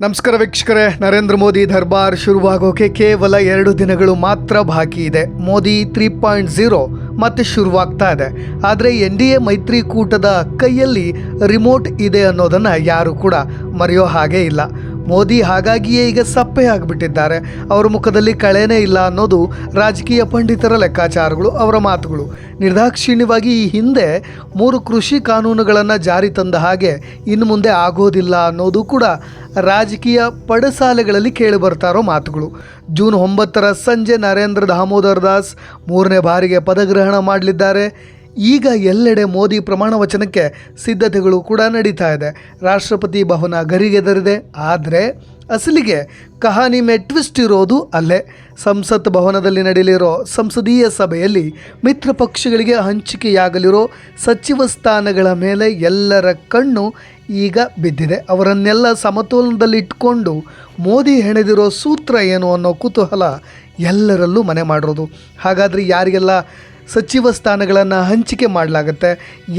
ನಮಸ್ಕಾರ ವೀಕ್ಷಕರೇ, ನರೇಂದ್ರ ಮೋದಿ ದರ್ಬಾರ್ ಶುರುವಾಗೋಕೆ ಕೇವಲ ಎರಡು ದಿನಗಳು ಮಾತ್ರ ಬಾಕಿ ಇದೆ. ಮೋದಿ ತ್ರೀ ಪಾಯಿಂಟ್ ಝೀರೋ ಮತ್ತೆ ಶುರುವಾಗ್ತಾ ಇದೆ. ಆದರೆ ಎನ್ ಡಿ ಎ ಮೈತ್ರಿಕೂಟದ ಕೈಯಲ್ಲಿ ರಿಮೋಟ್ ಇದೆ ಅನ್ನೋದನ್ನು ಯಾರು ಕೂಡ ಮರೆಯೋ ಹಾಗೆ ಇಲ್ಲ. ಮೋದಿ ಹಾಗಾಗಿಯೇ ಈಗ ಸಪ್ಪೆ ಆಗಿಬಿಟ್ಟಿದ್ದಾರೆ. ಅವರ ಮುಖದಲ್ಲಿ ಕಳೆನೇ ಇಲ್ಲ ಅನ್ನೋದು ರಾಜಕೀಯ ಪಂಡಿತರ ಲೆಕ್ಕಾಚಾರಗಳು, ಅವರ ಮಾತುಗಳು. ನಿರ್ದಾಕ್ಷಿಣ್ಯವಾಗಿ ಈ ಹಿಂದೆ ಮೂರು ಕೃಷಿ ಕಾನೂನುಗಳನ್ನು ಜಾರಿ ತಂದ ಹಾಗೆ ಇನ್ನು ಮುಂದೆ ಆಗೋದಿಲ್ಲ ಅನ್ನೋದು ಕೂಡ ರಾಜಕೀಯ ಪಡಸಾಲೆಗಳಲ್ಲಿ ಕೇಳಿಬರ್ತಾರೋ ಮಾತುಗಳು. ಜೂನ್ ಒಂಬತ್ತರ ಸಂಜೆ ನರೇಂದ್ರ ದಾಮೋದರ್ ದಾಸ್ ಮೂರನೇ ಬಾರಿಗೆ ಪದಗ್ರಹಣ ಮಾಡಲಿದ್ದಾರೆ. ಈಗ ಎಲ್ಲೆಡೆ ಮೋದಿ ಪ್ರಮಾಣ ವಚನಕ್ಕೆ ಸಿದ್ಧತೆಗಳು ಕೂಡ ನಡೀತಾ ಇದೆ. ರಾಷ್ಟ್ರಪತಿ ಭವನ ಗರಿಗೆದರಿದೆ. ಆದರೆ ಅಸಲಿಗೆ ಕಹಾನಿ ಮೇ ಟ್ವಿಸ್ಟ್ ಇರೋದು ಅಲ್ಲೇ. ಸಂಸತ್ ಭವನದಲ್ಲಿ ನಡೆಯಲಿರೋ ಸಂಸದೀಯ ಸಭೆಯಲ್ಲಿ ಮಿತ್ರ ಪಕ್ಷಗಳಿಗೆ ಹಂಚಿಕೆಯಾಗಲಿರೋ ಸಚಿವ ಸ್ಥಾನಗಳ ಮೇಲೆ ಎಲ್ಲರ ಕಣ್ಣು ಈಗ ಬಿದ್ದಿದೆ. ಅವರನ್ನೆಲ್ಲ ಸಮತೋಲನದಲ್ಲಿಟ್ಟುಕೊಂಡು ಮೋದಿ ಹೆಣೆದಿರೋ ಸೂತ್ರ ಏನು ಅನ್ನೋ ಕುತೂಹಲ ಎಲ್ಲರಲ್ಲೂ ಮನೆ ಮಾಡಿರೋದು. ಹಾಗಾದರೆ ಯಾರಿಗೆಲ್ಲ ಸಚಿವ ಸ್ಥಾನಗಳನ್ನು ಹಂಚಿಕೆ ಮಾಡಲಾಗುತ್ತೆ.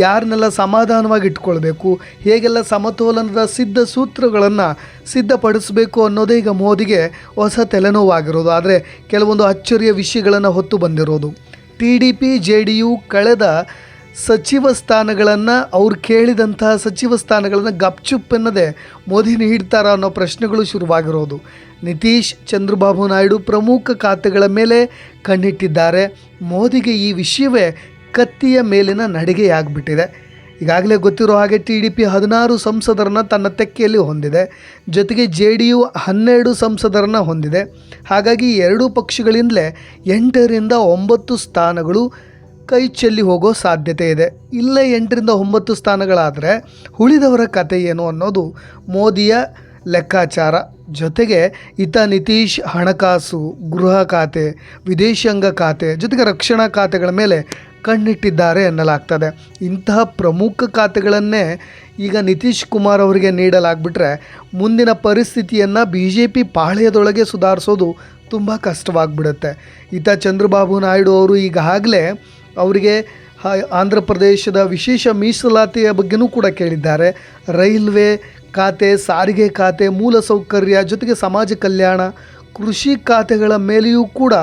ಯಾರನ್ನೆಲ್ಲ ಸಮಾಧಾನವಾಗಿ ಇಟ್ಕೊಳ್ಬೇಕು, ಹೇಗೆಲ್ಲ ಸಮತೋಲನದ ಸಿದ್ಧ ಸೂತ್ರಗಳನ್ನು ಸಿದ್ಧಪಡಿಸಬೇಕು ಅನ್ನೋದೇ ಈಗ ಮೋದಿಗೆ ಹೊಸ ತಲೆನೋವಾಗಿರೋದು. ಆದರೆ ಕೆಲವೊಂದು ಅಚ್ಚರಿಯ ವಿಷಯಗಳನ್ನು ಹೊತ್ತು ಬಂದಿರೋದು. T D P, J D U ಕಳೆದ ಸಚಿವ ಸ್ಥಾನಗಳನ್ನು ಅವ್ರು ಕೇಳಿದಂತಹ ಸಚಿವ ಸ್ಥಾನಗಳನ್ನು ಗಪ್ಚುಪ್ ಎನ್ನದೆ ಮೋದಿ ನೀಡ್ತಾರ ಅನ್ನೋ ಪ್ರಶ್ನೆಗಳು ಶುರುವಾಗಿರೋದು. ನಿತೀಶ್ ಚಂದ್ರಬಾಬು ನಾಯ್ಡು ಪ್ರಮುಖ ಖಾತೆಗಳ ಮೇಲೆ ಕಣ್ಣಿಟ್ಟಿದ್ದಾರೆ. ಮೋದಿಗೆ ಈ ವಿಷಯವೇ ಕತ್ತಿಯ ಮೇಲಿನ ನಡಿಗೆಯಾಗ್ಬಿಟ್ಟಿದೆ. ಈಗಾಗಲೇ ಗೊತ್ತಿರೋ ಹಾಗೆ ಟಿ ಡಿ ಪಿ ಹದಿನಾರು ಸಂಸದರನ್ನ ತನ್ನ ತೆಕ್ಕೆಯಲ್ಲಿ ಹೊಂದಿದೆ. ಜೊತೆಗೆ ಜೆ ಡಿ ಯು ಹನ್ನೆರಡು ಸಂಸದರನ್ನ ಹೊಂದಿದೆ. ಹಾಗಾಗಿ ಎರಡೂ ಪಕ್ಷಗಳಿಂದಲೇ ಎಂಟರಿಂದ ಒಂಬತ್ತು ಸ್ಥಾನಗಳು ಕೈ ಚೆಲ್ಲಿ ಹೋಗೋ ಸಾಧ್ಯತೆ ಇದೆ. ಇಲ್ಲೇ ಎಂಟರಿಂದ ಒಂಬತ್ತು ಸ್ಥಾನಗಳಾದರೆ ಉಳಿದವರ ಕತೆ ಏನು ಅನ್ನೋದು ಮೋದಿಯ ಲೆಕ್ಕಾಚಾರ. ಜೊತೆಗೆ ಈತ ನಿತೀಶ್ ಹಣಕಾಸು, ಗೃಹ ಖಾತೆ, ವಿದೇಶಾಂಗ ಖಾತೆ ಜೊತೆಗೆ ರಕ್ಷಣಾ ಖಾತೆಗಳ ಮೇಲೆ ಕಣ್ಣಿಟ್ಟಿದ್ದಾರೆ ಎನ್ನಲಾಗ್ತದೆ ಇಂತಹ ಪ್ರಮುಖ ಖಾತೆಗಳನ್ನೇ ಈಗ ನಿತೀಶ್ ಕುಮಾರ್ ಅವರಿಗೆ ನೀಡಲಾಗ್ಬಿಟ್ರೆ ಮುಂದಿನ ಪರಿಸ್ಥಿತಿಯನ್ನು ಬಿ ಜೆ ಪಿ ಪಾಳ್ಯದೊಳಗೆ ಸುಧಾರಿಸೋದು ತುಂಬ ಕಷ್ಟವಾಗ್ಬಿಡುತ್ತೆ. ಈತ ಚಂದ್ರಬಾಬು ನಾಯ್ಡು ಅವರು ಈಗಾಗಲೇ ಅವರಿಗೆ ಆಂಧ್ರ ಪ್ರದೇಶದ ವಿಶೇಷ ಮೀಸಲಾತಿಯ ಬಗ್ಗೆನೂ ಕೂಡ ಕೇಳಿದ್ದಾರೆ. ರೈಲ್ವೆ ಖಾತೆ, ಸಾರಿಗೆ ಖಾತೆ ಮೂಲಸೌಕರ್ಯ ಜೊತೆಗೆ ಸಮಾಜ ಕಲ್ಯಾಣ, ಕೃಷಿ ಖಾತೆಗಳ ಮೇಲೆಯೂ ಕೂಡ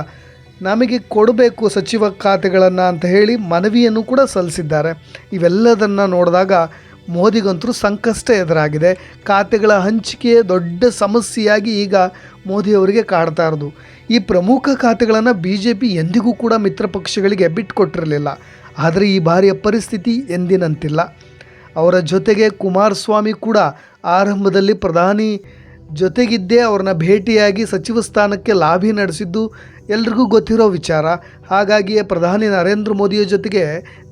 ನಮಗೆ ಕೊಡಬೇಕು ಸಚಿವ ಖಾತೆಗಳನ್ನು ಅಂತ ಹೇಳಿ ಮನವಿಯನ್ನು ಕೂಡ ಸಲ್ಲಿಸಿದ್ದಾರೆ. ಇವೆಲ್ಲದನ್ನು ನೋಡಿದಾಗ ಮೋದಿಗಂತೂ ಸಂಕಷ್ಟ ಎದುರಾಗಿದೆ. ಖಾತೆಗಳ ಹಂಚಿಕೆಯ ದೊಡ್ಡ ಸಮಸ್ಯೆಯಾಗಿ ಈಗ ಮೋದಿಯವರಿಗೆ ಕಾಡ್ತಾ ಇರೋದು. ಈ ಪ್ರಮುಖ ಖಾತೆಗಳನ್ನು ಬಿ ಜೆ ಪಿ ಎಂದಿಗೂ ಕೂಡ ಮಿತ್ರ ಪಕ್ಷಗಳಿಗೆ ಬಿಟ್ಟುಕೊಟ್ಟಿರಲಿಲ್ಲ ಆದರೆ ಈ ಬಾರಿಯ ಪರಿಸ್ಥಿತಿ ಎಂದಿನಂತಿಲ್ಲ. ಅವರ ಜೊತೆಗೆ ಕುಮಾರಸ್ವಾಮಿ ಕೂಡ ಆರಂಭದಲ್ಲಿ ಪ್ರಧಾನಿ ಜೊತೆಗಿದ್ದೇ ಅವ್ರನ್ನ ಭೇಟಿಯಾಗಿ ಸಚಿವ ಸ್ಥಾನಕ್ಕೆ ಲಾಭಿ ನಡೆಸಿದ್ದು ಎಲ್ರಿಗೂ ಗೊತ್ತಿರೋ ವಿಚಾರ. ಹಾಗಾಗಿಯೇ ಪ್ರಧಾನಿ ನರೇಂದ್ರ ಮೋದಿಯ ಜೊತೆಗೆ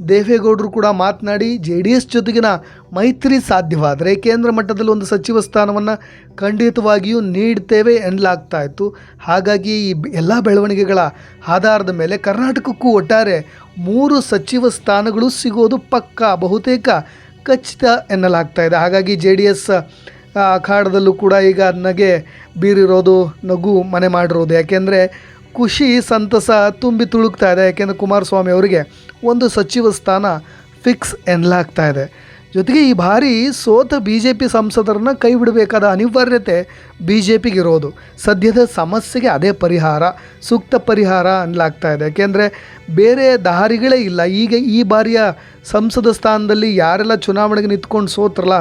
ದೇವೇಗೌಡರು ಕೂಡ ಮಾತನಾಡಿ ಜೆ ಡಿ ಎಸ್ ಜೊತೆಗಿನ ಮೈತ್ರಿ ಸಾಧ್ಯವಾದರೆ ಕೇಂದ್ರ ಮಟ್ಟದಲ್ಲಿ ಒಂದು ಸಚಿವ ಸ್ಥಾನವನ್ನು ಖಂಡಿತವಾಗಿಯೂ ನೀಡ್ತೇವೆ ಎನ್ನಲಾಗ್ತಾ ಇತ್ತು. ಹಾಗಾಗಿ ಈ ಎಲ್ಲ ಬೆಳವಣಿಗೆಗಳ ಆಧಾರದ ಮೇಲೆ ಕರ್ನಾಟಕಕ್ಕೂ ಒಟ್ಟಾರೆ ಮೂರು ಸಚಿವ ಸ್ಥಾನಗಳು ಸಿಗೋದು ಪಕ್ಕ, ಬಹುತೇಕ ಖಚಿತ ಎನ್ನಲಾಗ್ತಾ ಇದೆ. ಹಾಗಾಗಿ ಜೆ ಡಿ ಎಸ್ ಅಖಾಡದಲ್ಲೂ ಕೂಡ ಈಗ ನಗೆ ಬೀರಿರೋದು, ನಗು ಮನೆ ಮಾಡಿರೋದು. ಯಾಕೆಂದರೆ ಖುಷಿ, ಸಂತಸ ತುಂಬಿ ತುಳುಕ್ತಾ ಇದೆ. ಯಾಕೆಂದರೆ ಕುಮಾರಸ್ವಾಮಿ ಅವರಿಗೆ ಒಂದು ಸಚಿವ ಸ್ಥಾನ ಫಿಕ್ಸ್ ಎನ್ನಲಾಗ್ತಾ ಇದೆ. ಜೊತೆಗೆ ಈ ಬಾರಿ ಸೋತ ಬಿ ಜೆ ಪಿ ಸಂಸದರನ್ನು ಕೈ ಬಿಡಬೇಕಾದ ಅನಿವಾರ್ಯತೆ ಬಿ ಜೆ ಪಿಗಿರೋದು ಸದ್ಯದ ಸಮಸ್ಯೆಗೆ ಅದೇ ಪರಿಹಾರ, ಸೂಕ್ತ ಪರಿಹಾರ ಅನ್ಲಾಗ್ತಾ ಇದೆ. ಯಾಕೆಂದರೆ ಬೇರೆ ದಾರಿಗಳೇ ಇಲ್ಲ. ಈಗ ಈ ಬಾರಿಯ ಸಂಸದ ಸ್ಥಾನದಲ್ಲಿ ಯಾರೆಲ್ಲ ಚುನಾವಣೆಗೆ ನಿಂತ್ಕೊಂಡು ಸೋತ್ರಲ್ಲ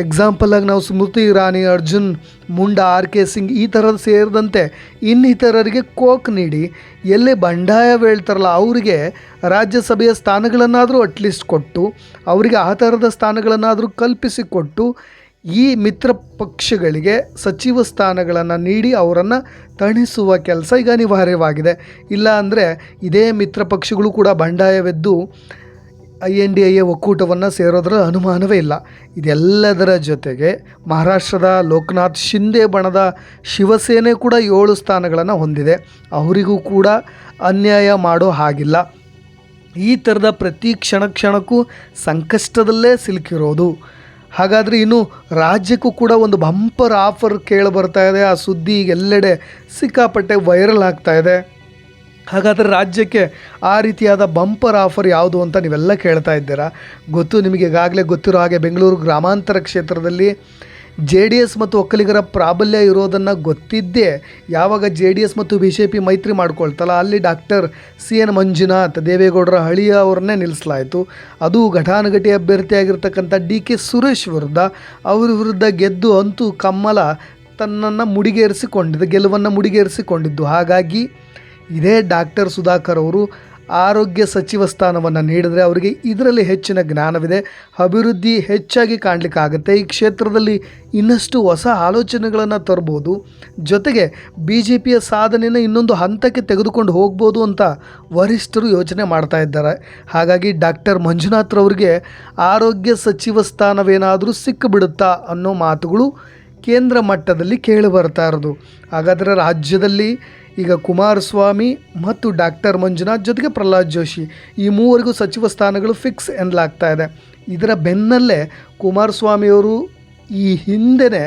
ಎಕ್ಸಾಂಪಲಾಗಿ ನಾವು ಸ್ಮೃತಿ ಇರಾನಿ, ಅರ್ಜುನ್, ಮುಂಡಾ, ಆರ್ ಕೆ ಸಿಂಗ್ ಈ ಥರದ ಸೇರಿದಂತೆ ಇನ್ನಿತರರಿಗೆ ಕೋಕ್ ನೀಡಿ, ಎಲ್ಲಿ ಬಂಡಾಯ ಹೇಳ್ತಾರಲ್ಲ ಅವರಿಗೆ ರಾಜ್ಯಸಭೆಯ ಸ್ಥಾನಗಳನ್ನಾದರೂ ಅಟ್ಲೀಸ್ಟ್ ಕೊಟ್ಟು, ಅವರಿಗೆ ಆ ಥರದ ಸ್ಥಾನಗಳನ್ನಾದರೂ ಕಲ್ಪಿಸಿಕೊಟ್ಟು ಈ ಮಿತ್ರ ಪಕ್ಷಗಳಿಗೆ ಸಚಿವ ಸ್ಥಾನಗಳನ್ನು ನೀಡಿ ಅವರನ್ನು ತಣಿಸುವ ಕೆಲಸ ಈಗ ಅನಿವಾರ್ಯವಾಗಿದೆ. ಇಲ್ಲ ಅಂದರೆ ಇದೇ ಮಿತ್ರ ಪಕ್ಷಗಳು ಕೂಡ ಬಂಡಾಯವೆದ್ದು I N D I A ಒಕ್ಕೂಟವನ್ನು ಸೇರೋದರ ಅನುಮಾನವೇ ಇಲ್ಲ. ಇದೆಲ್ಲದರ ಜೊತೆಗೆ ಮಹಾರಾಷ್ಟ್ರದ ಲೋಕನಾಥ್ ಶಿಂದೆ ಬಣದ ಶಿವಸೇನೆ ಕೂಡ ಏಳು ಸ್ಥಾನಗಳನ್ನು ಹೊಂದಿದೆ. ಅವರಿಗೂ ಕೂಡ ಅನ್ಯಾಯ ಮಾಡೋ ಹಾಗಿಲ್ಲ. ಈ ಥರದ ಪ್ರತಿ ಕ್ಷಣ ಕ್ಷಣಕ್ಕೂ ಸಂಕಷ್ಟದಲ್ಲೇ ಸಿಲುಕಿರೋದು. ಹಾಗಾದರೆ ಇನ್ನು ರಾಜ್ಯಕ್ಕೂ ಕೂಡ ಒಂದು ಬಂಪರ್ ಆಫರ್ ಕೇಳಿ ಬರ್ತಾ ಇದೆ. ಆ ಸುದ್ದಿ ಎಲ್ಲೆಡೆ ಸಿಕ್ಕಾಪಟ್ಟೆ ವೈರಲ್ ಆಗ್ತಾ ಇದೆ. ಹಾಗಾದರೆ ರಾಜ್ಯಕ್ಕೆ ಆ ರೀತಿಯಾದ ಬಂಪರ್ ಆಫರ್ ಯಾವುದು ಅಂತ ನೀವೆಲ್ಲ ಕೇಳ್ತಾ ಇದ್ದೀರಾ? ಗೊತ್ತು ನಿಮಗೆ ಈಗಾಗಲೇ ಗೊತ್ತಿರೋ ಹಾಗೆ ಬೆಂಗಳೂರು ಗ್ರಾಮಾಂತರ ಕ್ಷೇತ್ರದಲ್ಲಿ ಜೆ ಡಿ ಎಸ್ ಮತ್ತು ಒಕ್ಕಲಿಗರ ಪ್ರಾಬಲ್ಯ ಇರೋದನ್ನು ಗೊತ್ತಿದ್ದೇ ಯಾವಾಗ ಜೆ ಡಿ ಎಸ್ ಮತ್ತು ಬಿ ಜೆ ಪಿ ಮೈತ್ರಿ ಮಾಡ್ಕೊಳ್ತಲ್ಲ, ಅಲ್ಲಿ ಡಾಕ್ಟರ್ ಸಿ ಎನ್ ಮಂಜುನಾಥ್ ದೇವೇಗೌಡರ ಹಳಿಯ ಅವ್ರನ್ನೇ ನಿಲ್ಲಿಸಲಾಯಿತು. ಅದು ಘಟಾನುಘಟಿ ಅಭ್ಯರ್ಥಿಯಾಗಿರ್ತಕ್ಕಂಥ ಡಿ ಕೆ ಸುರೇಶ್ ವಿರುದ್ಧ ಅವರ ವಿರುದ್ಧ ಗೆದ್ದು ಅಂತೂ ಕಮ್ಮಲ ತನ್ನನ್ನು ಮುಡಿಗೇರಿಸಿಕೊಂಡಿದ್ದು, ಗೆಲುವನ್ನು ಮುಡಿಗೇರಿಸಿಕೊಂಡಿದ್ದು. ಹಾಗಾಗಿ ಇದೇ ಡಾಕ್ಟರ್ ಸುಧಾಕರ್ ಅವರು ಆರೋಗ್ಯ ಸಚಿವ ಸ್ಥಾನವನ್ನು ನೀಡಿದರೆ ಅವರಿಗೆ ಇದರಲ್ಲಿ ಹೆಚ್ಚಿನ ಜ್ಞಾನವಿದೆ. ಅಭಿವೃದ್ಧಿ ಹೆಚ್ಚಾಗಿ ಕಾಣಲಿಕ್ಕಾಗುತ್ತೆ. ಈ ಕ್ಷೇತ್ರದಲ್ಲಿ ಇನ್ನಷ್ಟು ಹೊಸ ಆಲೋಚನೆಗಳನ್ನು ತರ್ಬೋದು. ಜೊತೆಗೆ ಬಿ ಜೆ ಪಿಯ ಸಾಧನೆಯನ್ನು ಇನ್ನೊಂದು ಹಂತಕ್ಕೆ ತೆಗೆದುಕೊಂಡು ಹೋಗ್ಬೋದು ಅಂತ ವರಿಷ್ಠರು ಯೋಚನೆ ಮಾಡ್ತಾ ಇದ್ದಾರೆ. ಹಾಗಾಗಿ ಡಾಕ್ಟರ್ ಮಂಜುನಾಥ್ರವ್ರಿಗೆ ಆರೋಗ್ಯ ಸಚಿವ ಸ್ಥಾನವೇನಾದರೂ ಸಿಕ್ಕಿಬಿಡುತ್ತಾ ಅನ್ನೋ ಮಾತುಗಳು ಕೇಂದ್ರ ಮಟ್ಟದಲ್ಲಿ ಕೇಳಿ ಬರ್ತಾ ಇರೋದು. ಹಾಗಾದರೆ ರಾಜ್ಯದಲ್ಲಿ ಈಗ ಕುಮಾರಸ್ವಾಮಿ ಮತ್ತು ಡಾಕ್ಟರ್ ಮಂಜುನಾಥ್ ಜೊತೆಗೆ ಪ್ರಹ್ಲಾದ್ ಜೋಶಿ ಈ ಮೂವರಿಗೂ ಸಚಿವ ಸ್ಥಾನಗಳು ಫಿಕ್ಸ್ ಎನ್ನಲಾಗ್ತಾ ಇದೆ. ಇದರ ಬೆನ್ನಲ್ಲೇ ಕುಮಾರಸ್ವಾಮಿಯವರು ಈ ಹಿಂದೆನೇ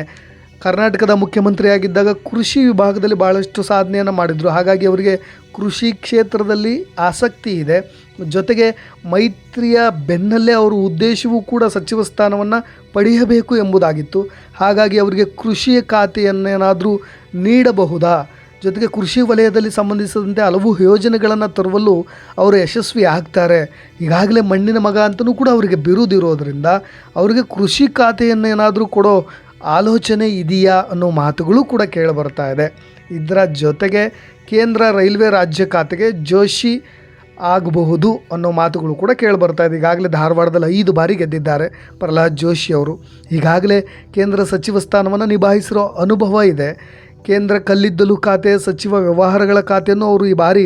ಕರ್ನಾಟಕದ ಮುಖ್ಯಮಂತ್ರಿಯಾಗಿದ್ದಾಗ ಕೃಷಿ ವಿಭಾಗದಲ್ಲಿ ಭಾಳಷ್ಟು ಸಾಧನೆಯನ್ನು ಮಾಡಿದರು. ಹಾಗಾಗಿ ಅವರಿಗೆ ಕೃಷಿ ಕ್ಷೇತ್ರದಲ್ಲಿ ಆಸಕ್ತಿ ಇದೆ. ಜೊತೆಗೆ ಮೈತ್ರಿಯ ಬೆನ್ನಲ್ಲೇ ಅವರ ಉದ್ದೇಶವೂ ಕೂಡ ಸಚಿವ ಸ್ಥಾನವನ್ನು ಪಡೆಯಬೇಕು ಎಂಬುದಾಗಿತ್ತು. ಹಾಗಾಗಿ ಅವರಿಗೆ ಕೃಷಿಯ ಖಾತೆಯನ್ನೇನಾದರೂ ನೀಡಬಹುದಾ? ಜೊತೆಗೆ ಕೃಷಿ ವಲಯದಲ್ಲಿ ಸಂಬಂಧಿಸಿದಂತೆ ಹಲವು ಯೋಜನೆಗಳನ್ನು ತರುವಲ್ಲೂ ಅವರು ಯಶಸ್ವಿ ಆಗ್ತಾರೆ. ಈಗಾಗಲೇ ಮಣ್ಣಿನ ಮಗ ಅಂತಲೂ ಕೂಡ ಅವರಿಗೆ ಬಿರುದಿರೋದ್ರಿಂದ ಅವರಿಗೆ ಕೃಷಿ ಖಾತೆಯನ್ನೇನಾದರೂ ಕೊಡೋ ಆಲೋಚನೆ ಇದೆಯಾ ಅನ್ನೋ ಮಾತುಗಳು ಕೂಡ ಕೇಳಿಬರ್ತಾ ಇದೆ. ಇದರ ಜೊತೆಗೆ ಕೇಂದ್ರ ರೈಲ್ವೆ ರಾಜ್ಯ ಖಾತೆಗೆ ಜೋಶಿ ಆಗಬಹುದು ಅನ್ನೋ ಮಾತುಗಳು ಕೂಡ ಕೇಳಿಬರ್ತಾ ಇದೆ. ಈಗಾಗಲೇ ಧಾರವಾಡದಲ್ಲಿ ಐದು ಬಾರಿ ಗೆದ್ದಿದ್ದಾರೆ ಪ್ರಹ್ಲಾದ್ ಜೋಶಿ ಅವರು. ಈಗಾಗಲೇ ಕೇಂದ್ರ ಸಚಿವ ಸ್ಥಾನವನ್ನು ನಿಭಾಯಿಸಿರೋ ಅನುಭವ ಇದೆ. ಕೇಂದ್ರ ಕಲ್ಲಿದ್ದಲು ಖಾತೆ, ಸಚಿವ ವ್ಯವಹಾರಗಳ ಖಾತೆಯನ್ನು ಅವರು ಈ ಬಾರಿ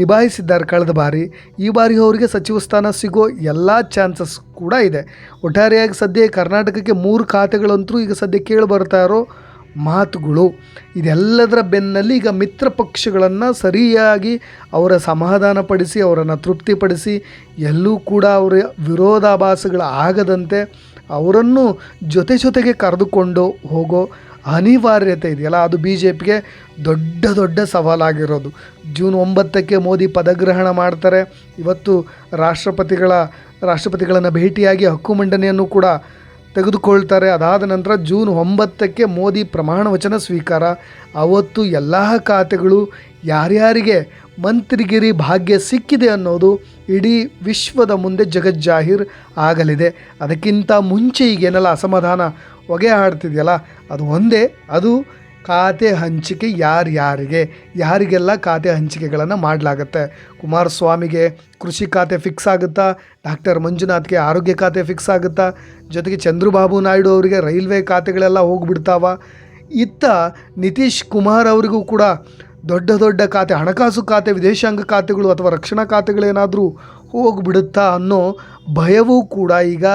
ನಿಭಾಯಿಸಿದ್ದಾರೆ. ಕಳೆದ ಬಾರಿ ಈ ಬಾರಿ ಅವರಿಗೆ ಸಚಿವ ಸ್ಥಾನ ಸಿಗೋ ಎಲ್ಲ ಚಾನ್ಸಸ್ ಕೂಡ ಇದೆ. ಒಟ್ಟಾರೆಯಾಗಿ ಸದ್ಯ ಕರ್ನಾಟಕಕ್ಕೆ ಮೂರು ಖಾತೆಗಳಂತೂ ಈಗ ಸದ್ಯ ಕೇಳಿ ಬರ್ತಾ ಇರೋ ಮಾತುಗಳು. ಇದೆಲ್ಲದರ ಬೆನ್ನಲ್ಲಿ ಈಗ ಮಿತ್ರ ಪಕ್ಷಗಳನ್ನು ಸರಿಯಾಗಿ ಅವರ ಸಮಾಧಾನಪಡಿಸಿ, ಅವರನ್ನು ತೃಪ್ತಿಪಡಿಸಿ, ಎಲ್ಲೂ ಕೂಡ ಅವರ ವಿರೋಧಾಭಾಸಗಳು ಆಗದಂತೆ ಅವರನ್ನು ಜೊತೆ ಜೊತೆಗೆ ಕರೆದುಕೊಂಡು ಹೋಗೋ ಅನಿವಾರ್ಯತೆ ಇದೆಯಲ್ಲ, ಅದು ಬಿ ಜೆ ಪಿಗೆ ದೊಡ್ಡ ದೊಡ್ಡ ಸವಾಲಾಗಿರೋದು. ಜೂನ್ ಒಂಬತ್ತಕ್ಕೆ ಮೋದಿ ಪದಗ್ರಹಣ ಮಾಡ್ತಾರೆ. ಇವತ್ತು ರಾಷ್ಟ್ರಪತಿಗಳ, ರಾಷ್ಟ್ರಪತಿಗಳನ್ನು ಭೇಟಿಯಾಗಿ ಹಕ್ಕು ಮಂಡನೆಯನ್ನು ಕೂಡ ತೆಗೆದುಕೊಳ್ತಾರೆ. ಅದಾದ ನಂತರ ಜೂನ್ ಒಂಬತ್ತಕ್ಕೆ ಮೋದಿ ಪ್ರಮಾಣ ವಚನ ಸ್ವೀಕಾರ. ಅವತ್ತು ಎಲ್ಲ ಖಾತೆಗಳು ಯಾರ್ಯಾರಿಗೆ ಮಂತ್ರಿಗಿರಿ ಭಾಗ್ಯ ಸಿಕ್ಕಿದೆ ಅನ್ನೋದು ಇಡೀ ವಿಶ್ವದ ಮುಂದೆ ಜಗಜ್ಜಾಹೀರ್ ಆಗಲಿದೆ. ಅದಕ್ಕಿಂತ ಮುಂಚೆ ಈಗೇನೆಲ್ಲ ಅಸಮಾಧಾನ ಹೊಗೆ ಆಡ್ತಿದೆಯಲ್ಲ ಅದು ಒಂದೇ, ಅದು ಖಾತೆ ಹಂಚಿಕೆ ಯಾರ್ಯಾರಿಗೆ? ಯಾರಿಗೆಲ್ಲ ಖಾತೆ ಹಂಚಿಕೆಗಳನ್ನು ಮಾಡಲಾಗತ್ತೆ? ಕುಮಾರಸ್ವಾಮಿಗೆ ಕೃಷಿ ಖಾತೆ ಫಿಕ್ಸ್ ಆಗುತ್ತಾ? ಡಾಕ್ಟರ್ ಮಂಜುನಾಥ್ಗೆ ಆರೋಗ್ಯ ಖಾತೆ ಫಿಕ್ಸ್ ಆಗುತ್ತಾ? ಜೊತೆಗೆ ಚಂದ್ರಬಾಬು ನಾಯ್ಡು ಅವರಿಗೆ ರೈಲ್ವೆ ಖಾತೆಗಳೆಲ್ಲ ಹೋಗ್ಬಿಡ್ತಾವ? ಇತ್ತ ನಿತೀಶ್ ಕುಮಾರ್ ಅವರಿಗೂ ಕೂಡ ದೊಡ್ಡ ದೊಡ್ಡ ಖಾತೆ, ಹಣಕಾಸು ಖಾತೆ, ವಿದೇಶಾಂಗ ಖಾತೆಗಳು ಅಥವಾ ರಕ್ಷಣಾ ಖಾತೆಗಳೇನಾದರೂ ಹೋಗ್ಬಿಡುತ್ತಾ ಅನ್ನೋ ಭಯವೂ ಕೂಡ ಈಗ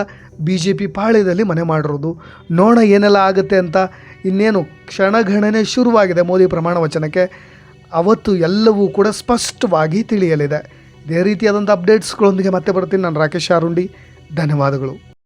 ಬಿ ಜೆ ಪಿ ಪಾಳ್ಯದಲ್ಲಿ ಮನೆ ಮಾಡಿರೋದು. ನೋಡ ಏನೆಲ್ಲ ಆಗುತ್ತೆ ಅಂತ ಇನ್ನೇನು ಕ್ಷಣಗಣನೆ ಶುರುವಾಗಿದೆ ಮೋದಿ ಪ್ರಮಾಣ ವಚನಕ್ಕೆ. ಅವತ್ತು ಎಲ್ಲವೂ ಕೂಡ ಸ್ಪಷ್ಟವಾಗಿ ತಿಳಿಯಲಿದೆ. ಇದೇ ರೀತಿಯಾದಂಥ ಅಪ್ಡೇಟ್ಸ್ಗಳೊಂದಿಗೆ ಮತ್ತೆ ಬರ್ತೀನಿ. ನಾನು ರಾಕೇಶ್ ಆರುಂಡಿ ಧನ್ಯವಾದಗಳು.